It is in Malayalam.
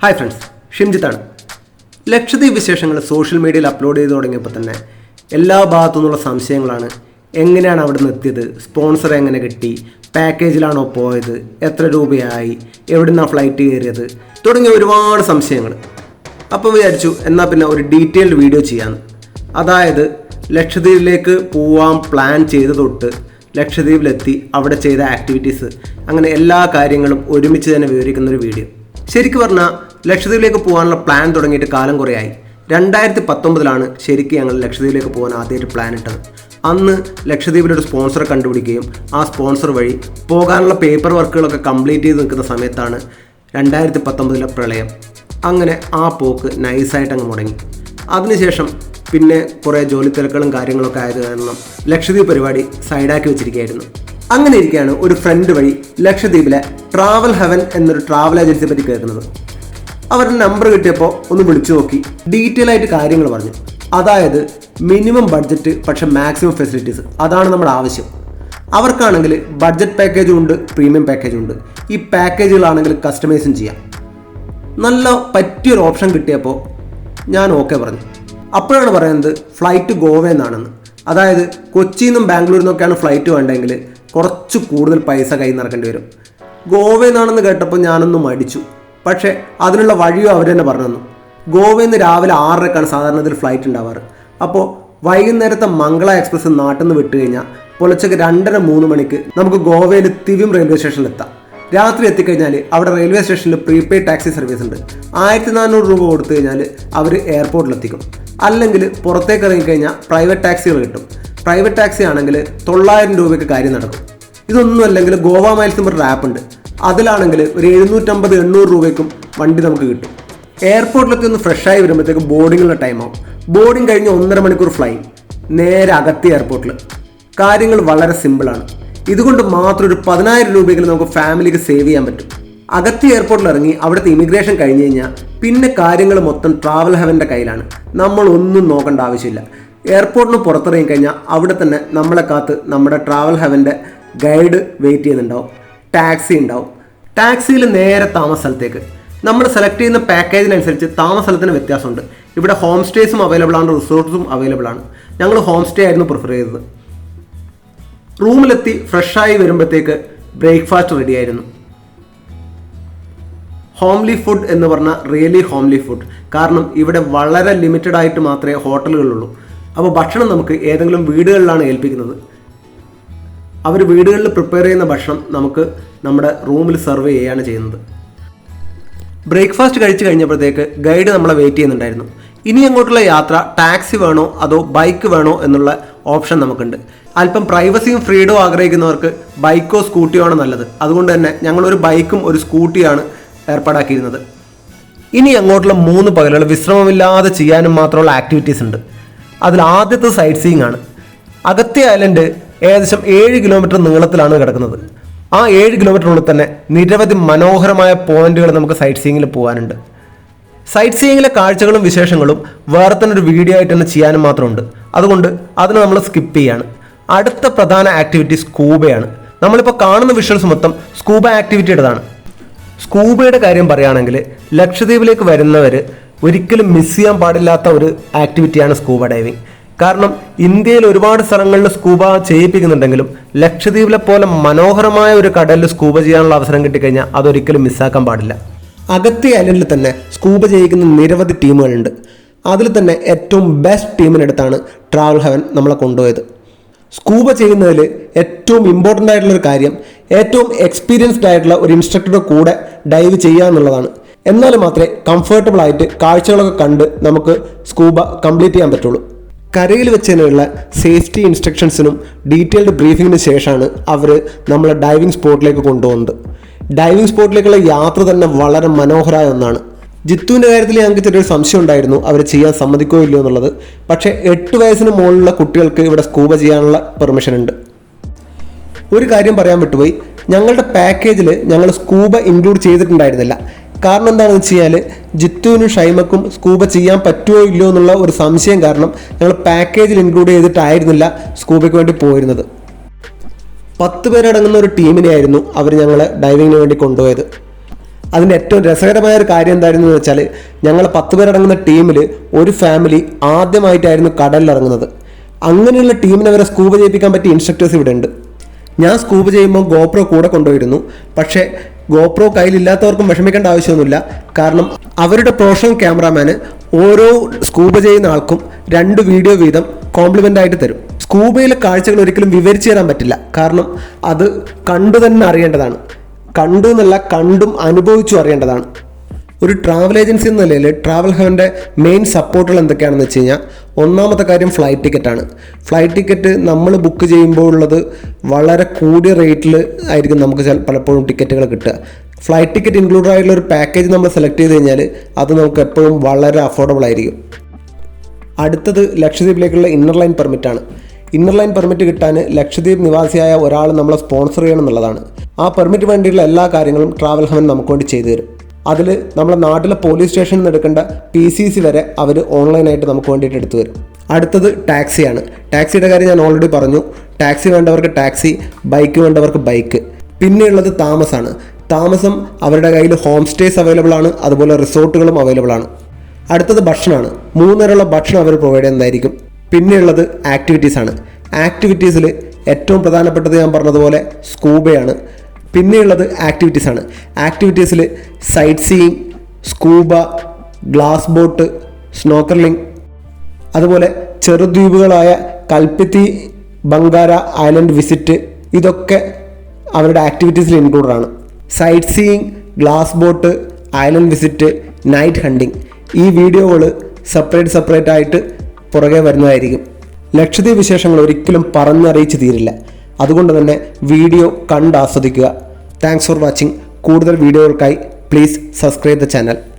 ഹായ് ഫ്രണ്ട്സ് ഷിംജിത്താണ് ലക്ഷദ്വീപ് വിശേഷങ്ങൾ സോഷ്യൽ മീഡിയയിൽ അപ്ലോഡ് ചെയ്ത് തുടങ്ങിയപ്പോൾ തന്നെ എല്ലാ ഭാഗത്തു നിന്നുള്ള സംശയങ്ങളാണ് എങ്ങനെയാണ് അവിടെ നിന്ന് എത്തിയത് സ്പോൺസർ എങ്ങനെ കിട്ടി പാക്കേജിലാണോ പോയത് എത്ര രൂപയായി എവിടെ നിന്നാണ് ഫ്ലൈറ്റ് കയറിയത് തുടങ്ങിയ ഒരുപാട് സംശയങ്ങൾ. അപ്പോൾ വിചാരിച്ചു എന്നാൽ പിന്നെ ഒരു ഡീറ്റെയിൽഡ് വീഡിയോ ചെയ്യാമെന്ന് അതായത് ലക്ഷദ്വീപിലേക്ക് പോവാൻ പ്ലാൻ ചെയ്ത് തൊട്ട് ലക്ഷദ്വീപിലെത്തി അവിടെ ചെയ്ത ആക്ടിവിറ്റീസ് അങ്ങനെ എല്ലാ കാര്യങ്ങളും ഒരുമിച്ച് തന്നെ വിവരിക്കുന്ന ഒരു വീഡിയോ ശരിക്കും പറഞ്ഞാൽ ലക്ഷദ്വീപിലേക്ക് പോകാനുള്ള പ്ലാൻ തുടങ്ങിയിട്ട് കാലം കുറേയായി. രണ്ടായിരത്തി പത്തൊമ്പതിലാണ് ശരിക്കും ഞങ്ങൾ ലക്ഷദ്വീപിലേക്ക് പോകാൻ ആദ്യമായിട്ട് പ്ലാൻ ഇട്ടത്. അന്ന് ലക്ഷദ്വീപിലൊരു സ്പോൺസറെ കണ്ടുപിടിക്കുകയും ആ സ്പോൺസർ വഴി പോകാനുള്ള പേപ്പർ വർക്കുകളൊക്കെ കംപ്ലീറ്റ് ചെയ്ത് നിൽക്കുന്ന സമയത്താണ് രണ്ടായിരത്തി പത്തൊമ്പതിലെ പ്രളയം. അങ്ങനെ ആ പോക്ക് നൈസായിട്ട് അങ്ങ് മുടങ്ങി. അതിനുശേഷം പിന്നെ കുറേ ജോലി തിരക്കുകളും കാര്യങ്ങളൊക്കെ ആയത് കാരണം ലക്ഷദ്വീപ് പരിപാടി സൈഡാക്കി വെച്ചിരിക്കുകയായിരുന്നു. അങ്ങനെ ഇരിക്കുകയാണ് ഒരു ഫ്രണ്ട് വഴി ലക്ഷദ്വീപിലെ ട്രാവൽ ഹെവൻ എന്നൊരു ട്രാവൽ ഏജൻസിയെ പറ്റി കേൾക്കുന്നത്. അവരുടെ നമ്പർ കിട്ടിയപ്പോൾ ഒന്ന് വിളിച്ചു നോക്കി. ഡീറ്റെയിൽ ആയിട്ട് കാര്യങ്ങൾ പറഞ്ഞു. അതായത് മിനിമം ബഡ്ജറ്റ് പക്ഷെ മാക്സിമം ഫെസിലിറ്റീസ് അതാണ് നമ്മുടെ ആവശ്യം. അവർക്കാണെങ്കിൽ ബഡ്ജറ്റ് പാക്കേജും ഉണ്ട് പ്രീമിയം പാക്കേജും ഉണ്ട്. ഈ പാക്കേജുകളാണെങ്കിൽ കസ്റ്റമൈസും ചെയ്യാം. നല്ല പറ്റിയൊരു ഓപ്ഷൻ കിട്ടിയപ്പോൾ ഞാൻ ഓക്കെ പറഞ്ഞു. അപ്പോഴാണ് പറയുന്നത് ഫ്ലൈറ്റ് ഗോവ എന്നാണെന്ന്. അതായത് കൊച്ചിയിൽ നിന്നും ബാംഗ്ലൂരിൽ നിന്നൊക്കെയാണ് ഫ്ലൈറ്റ് വേണ്ടെങ്കിൽ കുറച്ച് കൂടുതൽ പൈസ കൈ നടക്കേണ്ടി വരും. ഗോവയിൽ നിന്നാണെന്ന് കേട്ടപ്പോൾ ഞാനൊന്ന് മടിച്ചു. പക്ഷേ അതിനുള്ള വഴിയോ അവർ തന്നെ പറഞ്ഞു തന്നു. ഗോവയിൽ നിന്ന് രാവിലെ ആറരക്കാണ് സാധാരണ ഇതിൽ ഫ്ലൈറ്റ് ഉണ്ടാവാറ്. അപ്പോൾ വൈകുന്നേരത്തെ മംഗള എക്സ്പ്രസ് നാട്ടിൽ നിന്ന് വിട്ട് കഴിഞ്ഞാൽ പുലച്ചക്ക് രണ്ടര മൂന്ന് മണിക്ക് നമുക്ക് ഗോവയിൽ തിവിം റെയിൽവേ സ്റ്റേഷനിൽ എത്താം. രാത്രി എത്തിക്കഴിഞ്ഞാൽ അവിടെ റെയിൽവേ സ്റ്റേഷനിൽ പ്രീപെയ്ഡ് ടാക്സി സർവീസ് ഉണ്ട്. ആയിരത്തി നാനൂറ് രൂപ കൊടുത്തു കഴിഞ്ഞാൽ അവർ എയർപോർട്ടിലെത്തിക്കും അല്ലെങ്കിൽ പുറത്തേക്ക് ഇറങ്ങിക്കഴിഞ്ഞാൽ പ്രൈവറ്റ് ടാക്സികൾ കിട്ടും. പ്രൈവറ്റ് ടാക്സി ആണെങ്കിൽ തൊള്ളായിരം രൂപയ്ക്ക് കാര്യം നടക്കും. ഇതൊന്നും അല്ലെങ്കിൽ ഗോവ മൈൽസ് ഒരു ആപ്പ് ഉണ്ട്. അതിലാണെങ്കിൽ ഒരു എഴുന്നൂറ്റമ്പത് എണ്ണൂറ് രൂപയ്ക്കും വണ്ടി നമുക്ക് കിട്ടും. എയർപോർട്ടിലൊക്കെ ഒന്ന് ഫ്രഷായി വരുമ്പോഴത്തേക്ക് ബോർഡിങ്ങുള്ള ടൈം ആവും. ബോർഡിങ് കഴിഞ്ഞ് ഒന്നര മണിക്കൂർ ഫ്ലൈ നേരെ അകത്തി എയർപോർട്ടിൽ കാര്യങ്ങൾ വളരെ സിമ്പിളാണ് ഇതുകൊണ്ട് മാത്രം ഒരു പതിനായിരം രൂപയെങ്കിലും നമുക്ക് ഫാമിലിക്ക് സേവ് ചെയ്യാൻ പറ്റും. അകത്തി എയർപോർട്ടിൽ ഇറങ്ങി അവിടുത്തെ ഇമിഗ്രേഷൻ കഴിഞ്ഞ് കഴിഞ്ഞാൽ പിന്നെ കാര്യങ്ങൾ മൊത്തം ട്രാവൽ ഹെവന്റെ കയ്യിലാണ്. നമ്മൾ ഒന്നും നോക്കേണ്ട ആവശ്യമില്ല. എയർപോർട്ടിന് പുറത്തിറങ്ങി കഴിഞ്ഞാൽ അവിടെ തന്നെ നമ്മളെ കാത്ത് നമ്മുടെ ട്രാവൽ ഹെവന്റെ ഗൈഡ് വെയിറ്റ് ചെയ്യുന്നുണ്ടാവും. ടാക്സി ഉണ്ടാവും. ടാക്സിയിൽ നേരെ താമസ സ്ഥലത്തേക്ക്. നമ്മൾ സെലക്ട് ചെയ്യുന്ന പാക്കേജിനനുസരിച്ച് താമസ സ്ഥലത്തിന് വ്യത്യാസമുണ്ട്. ഇവിടെ ഹോം സ്റ്റേസും അവൈലബിൾ ആണ് റിസോർട്ട്സും അവൈലബിൾ ആണ്. ഞങ്ങൾ ഹോം സ്റ്റേ ആയിരുന്നു പ്രിഫർ ചെയ്തത്. റൂമിലെത്തി ഫ്രഷായി വരുമ്പോഴത്തേക്ക് ബ്രേക്ക്ഫാസ്റ്റ് റെഡി ആയിരുന്നു. ഹോംലി ഫുഡ് എന്ന് പറഞ്ഞാൽ റിയലി ഹോംലി ഫുഡ് കാരണം ഇവിടെ വളരെ ലിമിറ്റഡ് ആയിട്ട് മാത്രമേ ഹോട്ടലുകളുള്ളൂ അപ്പോൾ ഭക്ഷണം നമുക്ക് ഏതെങ്കിലും വീടുകളിലാണ് ഏൽപ്പിക്കുന്നത്. അവർ വീടുകളിൽ പ്രിപ്പയർ ചെയ്യുന്ന ഭക്ഷണം നമുക്ക് നമ്മുടെ റൂമിൽ സെർവ് ചെയ്യുകയാണ് ചെയ്യുന്നത്. ബ്രേക്ക്ഫാസ്റ്റ് കഴിച്ചു കഴിഞ്ഞപ്പോഴത്തേക്ക് ഗൈഡ് നമ്മളെ വെയിറ്റ് ചെയ്യുന്നുണ്ടായിരുന്നു. ഇനി അങ്ങോട്ടുള്ള യാത്ര ടാക്സി വേണോ അതോ ബൈക്ക് വേണോ എന്നുള്ള ഓപ്ഷൻ നമുക്കുണ്ട്. അല്പം പ്രൈവസിയും ഫ്രീഡവും ആഗ്രഹിക്കുന്നവർക്ക് ബൈക്കോ സ്കൂട്ടിയോ ആണ് നല്ലത്. അതുകൊണ്ട് തന്നെ ഞങ്ങളൊരു ബൈക്കും ഒരു സ്കൂട്ടിയാണ് ഏർപ്പാടാക്കിയിരുന്നത്. ഇനി അങ്ങോട്ടുള്ള മൂന്ന് പകലുകൾ വിശ്രമമില്ലാതെ ചെയ്യാനും മാത്രമുള്ള ആക്ടിവിറ്റീസ് ഉണ്ട്. അതിൽ ആദ്യത്തെ സൈറ്റ് സീയിങ് ആണ്. അഗത്തി ഐലൻഡ് ഏകദേശം ഏഴ് കിലോമീറ്റർ നീളത്തിലാണ് കിടക്കുന്നത്. ആ ഏഴ് കിലോമീറ്ററിനുള്ളിൽ തന്നെ നിരവധി മനോഹരമായ പോയിന്റുകൾ നമുക്ക് സൈറ്റ് സീയിങ്ങിൽ പോകാനുണ്ട്. സൈറ്റ് സീയിങ്ങിലെ കാഴ്ചകളും വിശേഷങ്ങളും വേറെ തന്നെ ഒരു വീഡിയോ ആയിട്ട് തന്നെ ചെയ്യാനും മാത്രമുണ്ട്. അതുകൊണ്ട് അതിന് നമ്മൾ സ്കിപ്പ് ചെയ്യാണ്. അടുത്ത പ്രധാന ആക്ടിവിറ്റി സ്കൂബയാണ് നമ്മളിപ്പോൾ കാണുന്ന വിഷ്വൽസ് മൊത്തം സ്കൂബ ആക്ടിവിറ്റിയുടേതാണ് സ്കൂബയുടെ കാര്യം പറയുകയാണെങ്കിൽ ലക്ഷദ്വീപിലേക്ക് വരുന്നവർ ഒരിക്കലും മിസ് ചെയ്യാൻ പാടില്ലാത്ത ഒരു ആക്ടിവിറ്റിയാണ് സ്കൂബ ഡൈവിംഗ് കാരണം ഇന്ത്യയിൽ ഒരുപാട് സ്ഥലങ്ങളിൽ സ്കൂബ ചെയ്യിപ്പിക്കുന്നുണ്ടെങ്കിലും ലക്ഷദ്വീപിലെ പോലെ മനോഹരമായ ഒരു കടലിൽ സ്കൂബ ചെയ്യാനുള്ള അവസരം കിട്ടിക്കഴിഞ്ഞാൽ അതൊരിക്കലും മിസ്സാക്കാൻ പാടില്ല. അകത്തി ഐലൻഡിൽ തന്നെ സ്കൂബ ചെയ്യിക്കുന്ന നിരവധി ടീമുകളുണ്ട്. അതിൽ തന്നെ ഏറ്റവും ബെസ്റ്റ് ടീമിനടുത്താണ് ട്രാവൽ ഹെവൻ നമ്മളെ കൊണ്ടുപോയത്. സ്കൂബ ചെയ്യുന്നതിൽ ഏറ്റവും ഇമ്പോർട്ടന്റ് ആയിട്ടുള്ളൊരു കാര്യം ഏറ്റവും എക്സ്പീരിയൻസ്ഡ് ആയിട്ടുള്ള ഒരു ഇൻസ്ട്രക്ടറുടെ കൂടെ ഡൈവ് ചെയ്യുക എന്നുള്ളതാണ്. എന്നാൽ മാത്രമേ കംഫർട്ടബിൾ ആയിട്ട് കാഴ്ചകളൊക്കെ കണ്ട് നമുക്ക് സ്കൂബ കംപ്ലീറ്റ് ചെയ്യാൻ പറ്റുള്ളൂ. കരയിൽ വെച്ചതിനുള്ള സേഫ്റ്റി ഇൻസ്ട്രക്ഷൻസിനും ഡീറ്റെയിൽഡ് ബ്രീഫിങ്ങിന് ശേഷമാണ് അവർ നമ്മളെ ഡൈവിംഗ് സ്പോട്ടിലേക്ക് കൊണ്ടുപോകുന്നത്. ഡൈവിംഗ് സ്പോട്ടിലേക്കുള്ള യാത്ര തന്നെ വളരെ മനോഹരമായ ഒന്നാണ്. ജിത്തുവിന്റെ കാര്യത്തിൽ ഞങ്ങൾക്ക് ചെറിയൊരു സംശയം ഉണ്ടായിരുന്നു. അവർ ചെയ്യാൻ സമ്മതിക്കോ ഇല്ലയോ എന്നുള്ളത്. പക്ഷേ എട്ട് വയസ്സിന് മുകളിലുള്ള കുട്ടികൾക്ക് ഇവിടെ സ്കൂബ ചെയ്യാനുള്ള പെർമിഷൻ ഉണ്ട്. ഒരു കാര്യം പറയാൻ വിട്ടുപോയി. ഞങ്ങളുടെ പാക്കേജിൽ ഞങ്ങൾ സ്കൂബ ഇൻക്ലൂഡ് ചെയ്തിട്ടുണ്ടായിരുന്നില്ല. കാരണം എന്താണെന്ന് വെച്ച് കഴിഞ്ഞാൽ ജിത്തുവിനും ഷൈമക്കും സ്കൂബ ചെയ്യാൻ പറ്റുമോ ഇല്ലയോ എന്നുള്ള ഒരു സംശയം കാരണം ഞങ്ങൾ പാക്കേജിൽ ഇൻക്ലൂഡ് ചെയ്തിട്ടായിരുന്നില്ല സ്കൂബയ്ക്ക് വേണ്ടി പോയിരുന്നത്. പത്ത് പേരടങ്ങുന്ന ഒരു ടീമിനെയായിരുന്നു അവർ ഞങ്ങൾ ഡൈവിങ്ങിന് വേണ്ടി കൊണ്ടുപോയത്. അതിന്റെ ഏറ്റവും രസകരമായ ഒരു കാര്യം എന്തായിരുന്നു എന്ന് വെച്ചാൽ ഞങ്ങൾ പത്ത് പേരടങ്ങുന്ന ടീമിൽ ഒരു ഫാമിലി ആദ്യമായിട്ടായിരുന്നു കടലിലിറങ്ങുന്നത് അങ്ങനെയുള്ള ടീമിനെ വരെ സ്കൂബ ചെയ്യിപ്പിക്കാൻ പറ്റിയ ഇൻസ്ട്രക്ടേഴ്സ് ഇവിടെ ഉണ്ട്. ഞാൻ സ്കൂബ് ചെയ്യുമ്പോൾ ഗോപ്രോ കൂടെ കൊണ്ടുപോയിരുന്നു. പക്ഷേ ഗോപ്രോ കയ്യിലില്ലാത്തവർക്കും വിഷമിക്കേണ്ട ആവശ്യമൊന്നുമില്ല. കാരണം അവരുടെ പ്രൊഫഷണൽ ക്യാമറാമാന് ഓരോ സ്കൂബ ചെയ്യുന്ന ആൾക്കും രണ്ട് വീഡിയോ വീതം കോംപ്ലിമെന്റ് ആയിട്ട് തരും. സ്കൂബയിലെ കാഴ്ചകൾ ഒരിക്കലും വിവരിച്ചു തരാൻ പറ്റില്ല. കാരണം അത് കണ്ടു തന്നെ അറിയേണ്ടതാണ്. കണ്ടു എന്നല്ല കണ്ടും അനുഭവിച്ചും അറിയേണ്ടതാണ്. ഒരു ട്രാവൽ ഏജൻസി എന്ന നിലയിൽ ട്രാവൽ ഹവന്റെ മെയിൻ സപ്പോർട്ടുകൾ എന്തൊക്കെയാണെന്ന് വെച്ച് കഴിഞ്ഞാൽ ഒന്നാമത്തെ കാര്യം ഫ്ലൈറ്റ് ടിക്കറ്റാണ് ഫ്ലൈറ്റ് ടിക്കറ്റ് നമ്മൾ ബുക്ക് ചെയ്യുമ്പോൾ ഉള്ളത് വളരെ കൂടിയ റേറ്റിൽ ആയിരിക്കും നമുക്ക് പലപ്പോഴും ടിക്കറ്റുകൾ കിട്ടുക. ഫ്ലൈറ്റ് ടിക്കറ്റ് ഇൻക്ലൂഡ് ആയിട്ടുള്ള ഒരു പാക്കേജ് നമ്മൾ സെലക്ട് ചെയ്ത് കഴിഞ്ഞാൽ അത് നമുക്ക് എപ്പോഴും വളരെ അഫോർഡബിൾ ആയിരിക്കും. അടുത്തത് ലക്ഷദ്വീപിലേക്കുള്ള ഇന്നർ ലൈൻ പെർമിറ്റ് ആണ്. ഇന്നർ ലൈൻ പെർമിറ്റ് കിട്ടാൻ ലക്ഷദ്വീപ് നിവാസിയായ ഒരാൾ നമ്മളെ സ്പോൺസർ ചെയ്യണം എന്നുള്ളതാണ്. ആ പെർമിറ്റ് വേണ്ടിയുള്ള എല്ലാ കാര്യങ്ങളും ട്രാവൽ ഹവൻ നമുക്ക് വേണ്ടി ചെയ്തു തരും. അതിൽ നമ്മുടെ നാട്ടിലെ പോലീസ് സ്റ്റേഷനിൽ നിന്ന് എടുക്കേണ്ട പി സി സി വരെ അവർ ഓൺലൈനായിട്ട് നമുക്ക് വേണ്ടിയിട്ട് എടുത്തു വരും അടുത്തത് ടാക്സിയാണ് ടാക്സിയുടെ കാര്യം ഞാൻ ഓൾറെഡി പറഞ്ഞു. ടാക്സി വേണ്ടവർക്ക് ടാക്സി ബൈക്ക് വേണ്ടവർക്ക് ബൈക്ക് പിന്നെയുള്ളത് താമസമാണ് താമസം അവരുടെ കയ്യിൽ ഹോം സ്റ്റേസ് അവൈലബിൾ ആണ് അതുപോലെ റിസോർട്ടുകളും അവൈലബിൾ ആണ്. അടുത്തത് ഭക്ഷണമാണ്. മൂന്നേരമുള്ള ഭക്ഷണം അവർ പ്രൊവൈഡ് ചെയ്യുന്നതായിരിക്കും. പിന്നെയുള്ളത് ആക്ടിവിറ്റീസ് ആണ്. ആക്ടിവിറ്റീസിൽ ഏറ്റവും പ്രധാനപ്പെട്ടത് ഞാൻ പറഞ്ഞതുപോലെ സ്കൂബയാണ് പിന്നെയുള്ളത് ആക്ടിവിറ്റീസ് ആണ്. ആക്ടിവിറ്റീസിൽ sightseeing scuba glass boat snorkelling അതുപോലെ ചെറുദ്വീപുകളായ കൽപ്പിത്തി ബംഗാര ഐലൻഡ് വിസിറ്റ് ഇതൊക്കെ അവരുടെ ആക്ടിവിറ്റീസിൽ ഇൻക്ലൂഡാണ് sightseeing glass boat island visit night hunting ഈ വീഡിയോകൾ സെപ്പറേറ്റ് സെപ്പറേറ്റ് ആയിട്ട് പുറകെ വരുന്നതായിരിക്കും. ലക്ഷദ്വീപ് വിശേഷങ്ങൾ ഒരിക്കലും പറഞ്ഞറിയിച്ച് തീരില്ല. അതുകൊണ്ട് തന്നെ വീഡിയോ കണ്ട് ആസ്വദിക്കുക. താങ്ക്സ് ഫോർ വാച്ചിങ് കൂടുതൽ വീഡിയോകൾക്കായി പ്ലീസ് സബ്സ്ക്രൈബ് ദ ചാനൽ